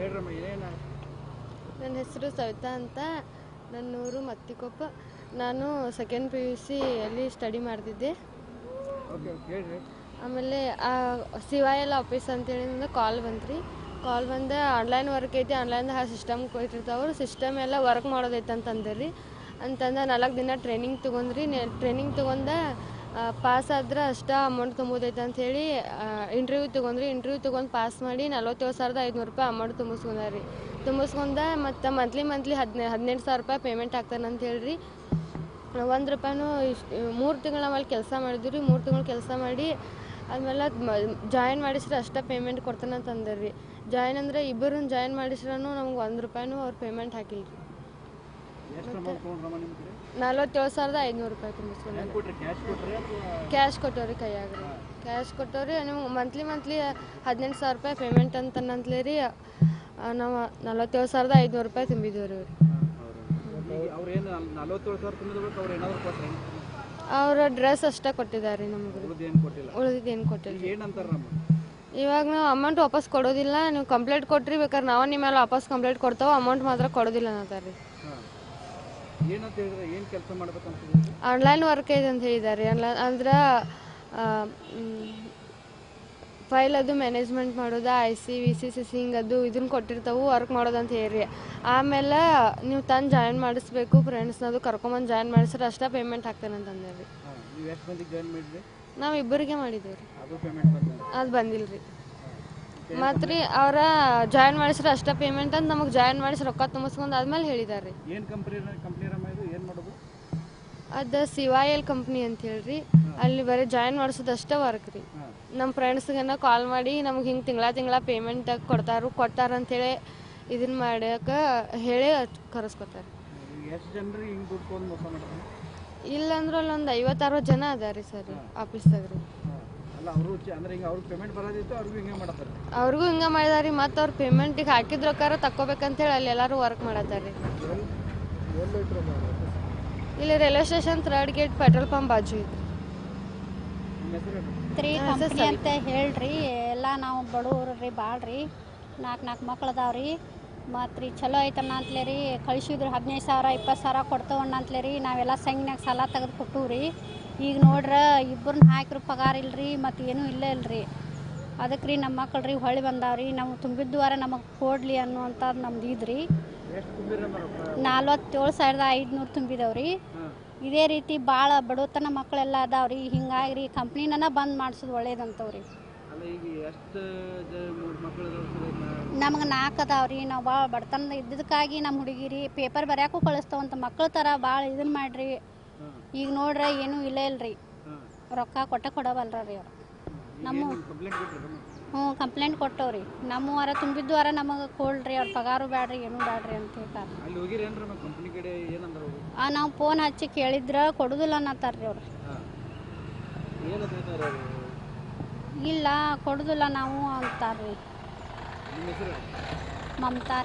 ಹೇಳ್ರಮ್ಮ ಏನೇನು? ನನ್ನ ಹೆಸರು ಸವಿತಾ ಅಂತ. ನನ್ನ ಊರು ಮತ್ತಿಕೊಪ್ಪ. ನಾನು ಸೆಕೆಂಡ್ ಪಿ ಯು ಸಿ ಅಲ್ಲಿ ಸ್ಟಡಿ ಮಾಡ್ತಿದ್ದೆ. ಓಕೆ ಹೇಳ್ರಿ. ಆಮೇಲೆ ಆ ಸಿವಾಯಲ್ ಆಫೀಸ್ ಅಂತೇಳಿ ಕಾಲ್ ಬಂತ್ರಿ. ಕಾಲ್ ಬಂದ ಆನ್ಲೈನ್ ವರ್ಕ್ ಐತಿ ಆನ್ಲೈನ್ದಾಗ ಸಿಸ್ಟಮ್ ಕೊಟ್ಟಿರ್ತಾವ್ರು ಸಿಸ್ಟಮ್ ಎಲ್ಲ ವರ್ಕ್ ಮಾಡೋದೈತೆ ಅಂತಂದ್ರೆ ಅಂತಂದ ನಾಲ್ಕು ದಿನ ಟ್ರೈನಿಂಗ್ ತೊಗೊಂಡ್ರಿ ಟ್ರೈನಿಂಗ್ ತೊಗೊಂಡ ಪಾಸ್ ಆದ್ರೆ ಅಷ್ಟು ಅಮೌಂಟ್ ತುಂಬೋದೈತೆ ಹೇಳಿ ಇಂಟರ್ವ್ಯೂ ತೊಗೊಂಡ್ರಿ ಇಂಟರ್ವ್ಯೂ ತೊಗೊಂಡು ಪಾಸ್ ಮಾಡಿ ನಲ್ವತ್ತೇಳು ಸಾವಿರದ ಐದುನೂರು ರೂಪಾಯಿ ಅಮೌಂಟ್ ತುಂಬಿಸ್ಕೊಂಡ್ರಿ ತುಂಬಿಸ್ಕೊಂಡ ಮತ್ತು ಮಂತ್ಲಿ ಮಂತ್ಲಿ ಹದಿನೈ, ಹದಿನೆಂಟು ಸಾವಿರ ರೂಪಾಯಿ ಪೇಮೆಂಟ್ ಆಗ್ತಾನೆ ಅಂತ ಹೇಳಿರಿ. ಒಂದು ರೂಪಾಯಿನೂ ಇಷ್ಟು, ಮೂರು ತಿಂಗಳು ನಾವಲ್ಲಿ ಕೆಲಸ ಮಾಡಿದ್ವಿ ರೀ. ಮೂರು ತಿಂಗಳು ಕೆಲಸ ಮಾಡಿ ಆದ್ಮೇಲೆ ಜಾಯಿನ್ ಮಾಡಿಸ್ರೆ ಅಷ್ಟೇ ಪೇಮೆಂಟ್ ಕೊಡ್ತಾನೆ ಅಂತ ಅಂದರಿ ಜಾಯಿನ್ ಅಂದರೆ ಇಬ್ಬರನ್ನ ಜಾಯಿನ್ ಮಾಡಿಸ್ರೂ ನಮ್ಗೆ ಒಂದು ರೂಪಾಯಿನೂ ಅವ್ರು ಪೇಮೆಂಟ್ ಹಾಕಿಲ್ಲ ರೀ ಎಷ್ಟು ಅಮೌಂಟ್ ತೊಗೊಂಡ್ರಮ್ಮ ನಿಮ್ಮ ಕಡೆ ನಲ್ವತ್ತೇಳು ಸಾವಿರದ ಐದುನೂರು ರೂಪಾಯಿ ತುಂಬಿಸ್ಕೊಂಡು ಹೆಂಗೆ ಕೊಟ್ರಿ? ಕ್ಯಾಶ್ ಕೊಟ್ಟವ್ರಿ ಕೈಯಾಗ ರೀ. ಕ್ಯಾಶ್ ಕೊಟ್ಟವ್ರಿ ನಿಮ್ಗೆ ಮಂತ್ಲಿ ಮಂತ್ಲಿ ಹದಿನೆಂಟು ಸಾವಿರ ರೂಪಾಯಿ ಪೇಮೆಂಟ್ ಅಂತ ರೀ. ನಾವು ನಲ್ವತ್ತೇಳು ಸಾವಿರದ ಐದುನೂರು ರೂಪಾಯಿ ತುಂಬಿದ್ದೀವಿ ರೀ ಅವ್ರು ಡ್ರೆಸ್ ಅಷ್ಟೇ ಕೊಟ್ಟಿದ್ದಾರೆ ನಮಗೆ ಉಳಿದು ಏನು ಕೊಟ್ಟಿಲ್ಲ? ಉಳಿದಿದ್ದು ಏನು ಕೊಟ್ಟಿಲ್ಲ ಇವಾಗ ನಾವು ಅಮೌಂಟ್ ವಾಪಸ್ ಕೊಡೋದಿಲ್ಲ ನೀವು ಕಂಪ್ಲೇಂಟ್ ಕೊಟ್ರಿ ಬೇಕಾದ್ರೆ ನಾವು ನಿಮ್ಮ ಮೇಲೆ ವಾಪಸ್ ಕಂಪ್ಲೇಂಟ್ ಕೊಡ್ತಾವೆ ಅಮೌಂಟ್ ಮಾತ್ರ ಕೊಡೋದಿಲ್ಲ ಅನ್ನತ್ತಾರೆ ರೀ. ಏನಂತ ಹೇಳಿದ್ರೆ ಏನು ಕೆಲಸ ಮಾಡ್ಬೇಕಂತ ಹೇಳಿದ್ರಿ ಆನ್ಲೈನ್ ವರ್ಕ್ ಇದೆ ಅಂತ ಹೇಳಿದ್ದಾರೆ. ಆನ್ಲೈನ್ ಅಂದ್ರೆ ಫೈಲ್ ಅದು ಮ್ಯಾನೇಜ್ಮೆಂಟ್ ಮಾಡೋದು I C V C C ಹಿಂಗೆ ಅದು ಇದನ್ನ ಕೊಟ್ಟಿರ್ತಾವೆ ವರ್ಕ್ ಮಾಡೋದಂತ ಹೇಳಿ ಆಮೇಲೆ ನೀವು ತಂದು ಜಾಯಿನ್ ಮಾಡಿಸ್ಬೇಕು ಫ್ರೆಂಡ್ಸ್ನದು ಕರ್ಕೊಂಬಂದು ಜಾಯಿನ್ ಮಾಡಿಸ್ರೆ ಅಷ್ಟೇ ಪೇಮೆಂಟ್ ಹಾಕ್ತೇನೆ ಅಂತ ಅಂದೆ ನೀವು ಎಷ್ಟು ಮಂದಿಗೆ ಜಾಯಿನ್ ಮಾಡಿದ್ರಿ? ನಾವು ಇಬ್ಬರಿಗೆ ಮಾಡಿದ್ದೇವೆ ರೀ ಅದು ಪೇಮೆಂಟ್ ಬಂದ ಅದು ಬಂದಿಲ್ಲ ರೀ ಮತ್ತು ರೀ ಅವರ ಜಾಯಿನ್ ಮಾಡಿಸ್ರ ಅಷ್ಟೇ ಪೇಮೆಂಟ್ ಅಂತ ನಮಗೆ ಜಾಯಿನ್ ಮಾಡಿಸಿ ರೊಕ್ಕ ತುಂಬಿಸ್ಕೊಂಡು ಆದ್ಮೇಲೆ ಹೇಳಿದಾರೆ ಏನು ಕಂಪ್ನಿ ಕಂಪ್ನಿ ಏನು ಮಾಡೋದು? ಅದು ಸಿವಾಯಲ್ ಕಂಪ್ನಿ ಅಂತ ಹೇಳ್ರಿ ಅಲ್ಲಿ ಬರೀ ಜಾಯಿನ್ ಮಾಡಿಸೋದು ಅಷ್ಟೇ ವರ್ಕ್ ರೀ. ನಮ್ಮ ಫ್ರೆಂಡ್ಸ್ಗೆನ ಕಾಲ್ ಮಾಡಿ ನಮ್ಗೆ ಹಿಂಗೆ ತಿಂಗಳ ತಿಂಗಳ ಪೇಮೆಂಟ್ ಕೊಡ್ತಾರು ಕೊಡ್ತಾರ ಅಂತೇಳಿ ಇದನ್ನ ಮಾಡಕ್ಕೆ ಹೇಳಿ ಕರೆಸ್ಕೊತಾರೆ ಈಗ ಎಷ್ಟು ಜನರಿಗೆ ಹಿಂಗೆ ದುಡ್ಡು ಮೋಸ ಮಾಡ್ತಾರೆ? ಇಲ್ಲಂದ್ರೆ ಅಲ್ಲೊಂದು ಐವತ್ತಾರು ಜನ ಅದಾರಿ ರೀ ಸರ್ ಆಫೀಸ್ದಾಗ ರೀ. ಅವ್ರಿಗೆ ಪೇಮೆಂಟ್ ಬರೋದಿತ್ತು ಅವ್ರಿಗೂ ಹಿಂಗ ಮಾಡಿದಾರಿ ಮತ್ತ ಅವ್ರ ಪೇಮೆಂಟಿಗೆ ಹಾಕಿದ ರೊಕ್ಕಾರ ತಕ್ಕೋಬೇಕಂತೇಳಿ ಅಲ್ಲಿ ಎಲ್ಲರೂ ವರ್ಕ್ ಮಾಡತಾರಿ ಇಲ್ಲಿ railway station third gate petrol pump ಬಾಜು? ತ್ರೀ ಕಂಪ್ನಿ ಅಂತ ಹೇಳ್ರಿ ಎಲ್ಲ ನಾವು ಬಡವ್ರು ರೀ ಭಾಳ ರೀ ನಾಲ್ಕು ನಾಲ್ಕು ಮಕ್ಳು ಅದಾವ ರೀ ಮತ್ತು ರೀ ಚಲೋ ಐತಣ್ಣ ಅಂತಲೇ ರೀ ಕಳಿಸಿದ್ರು ಹದಿನೈದು ಸಾವಿರ ಇಪ್ಪತ್ತು ಸಾವಿರ ಕೊಡ್ತೇವಣ್ಣ ಅಂತಲೇ ರೀ ನಾವೆಲ್ಲ ಸಂಗ್ನಾಗ ಸಾಲ ತೆಗೆದು ಕೊಟ್ಟು ರೀ ಈಗ ನೋಡ್ರ ಇಬ್ಬರನ್ನ ಹಾಕಿರು ಪಗಾರ ಇಲ್ರಿ ಮತ್ತು ಏನೂ ಇಲ್ಲ ಇಲ್ರಿ. ಅದಕ್ಕೆ ರೀ ನಮ್ಮ ಮಕ್ಳು ರೀ ಹೊಳ್ಳಿ ಬಂದಾವ್ರಿ. ನಾವು ತುಂಬಿದ್ದು ವಾರ ನಮಗೆ ಕೊಡ್ಲಿ ಅನ್ನುವಂಥದ್ದು ನಮ್ದು ಇದ್ರಿ. ನಲ್ವತ್ತೇಳು ಸಾವಿರದ ಐದುನೂರು ತುಂಬಿದವ್ರಿ. ಇದೇ ರೀತಿ ಭಾಳ ಬಡತನ ಮಕ್ಕಳೆಲ್ಲ ಅದಾವ್ರಿ. ಹಿಂಗಾಗಿ ರೀ ಕಂಪ್ನಿನ ಬಂದ್ ಮಾಡಿಸೋದು ಒಳ್ಳೇದಂತವ್ರಿ. ಮಕ್ಕಳು ನಮ್ಗೆ ನಾಲ್ಕು ಅದಾವ್ರಿ. ನಾವು ಭಾಳ ಬಡತನ ಇದ್ದದಕ್ಕಾಗಿ ನಮ್ಮ ಹುಡುಗಿರಿ ಪೇಪರ್ ಬರ್ಯಾಕು ಕಳಿಸ್ತಾವಂತ ಮಕ್ಳ ಥರ ಭಾಳ ಇದನ್ನ ಮಾಡ್ರಿ. ಈಗ ನೋಡ್ರ ಏನೂ ಇಲ್ಲ ಇಲ್ರಿ. ರೊಕ್ಕ ಕೊಟ್ಟ ರೀ ಅವ್ರು. ನಮ್ಮ ಹ್ಞೂ ಕಂಪ್ಲೇಂಟ್ ಕೊಟ್ಟವ್ರಿ. ನಮ್ಮ ವಾರ ತುಂಬಿದ್ದು ವಾರ ನಮಗೆ ಕೊಡ್ರಿ ಅವ್ರ ಪಗಾರು ಬ್ಯಾಡ್ರಿ ಏನೂ ಬ್ಯಾಡ್ರಿ ಅಂತ ಹೇಳ್ತಾರೆ. ನಾವು ಫೋನ್ ಹಚ್ಚಿ ಕೇಳಿದ್ರೆ ಕೊಡುದಿಲ್ಲ ಅನ್ನತ್ತಾರ್ರಿ ಅವ್ರು. ಇಲ್ಲ ಕೊಡುದಿಲ್ಲ ನಾವು ಅಂತಾರ್ರಿ. ಮಮತಾ